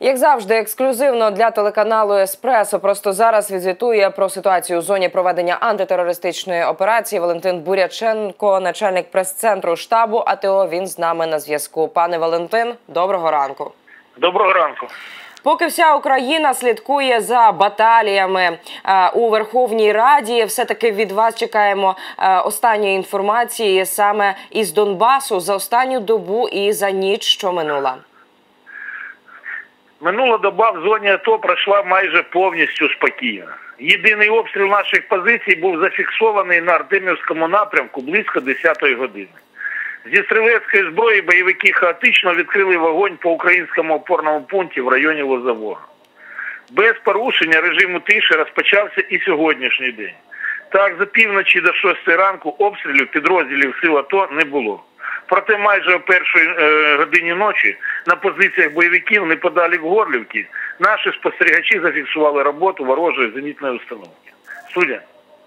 Як завжди, ексклюзивно для телеканалу Еспресо. Просто зараз відзвітує про ситуацію у зоні проведення антитерористичної операції Валентин Буряченко, начальник прес-центру штабу АТО. Він з нами на зв'язку. Пане Валентин, доброго ранку. Доброго ранку. Поки вся Україна слідкує за баталіями е, у Верховній Раді, все таки від вас чекаємо е, останньої інформації саме із Донбасу за останню добу і за ніч, що минула. Минула доба в зоні АТО пройшла майже повністю спокійно. Єдиний обстріл наших позицій був зафіксований на Артемівському напрямку близько 10-ї години. Зі стрілецької зброї бойовики хаотично відкрили вогонь по українському опорному пункті в районі Лозового. Без порушення режиму тиші розпочався і сьогоднішній день. Так, за півночі до 6 ранку обстрілів підрозділів сил АТО не було. Проте майже о першій е, годині ночі на позиціях бойовиків неподалік Горлівки наші спостерігачі зафіксували роботу ворожої зенітної установки. Студія.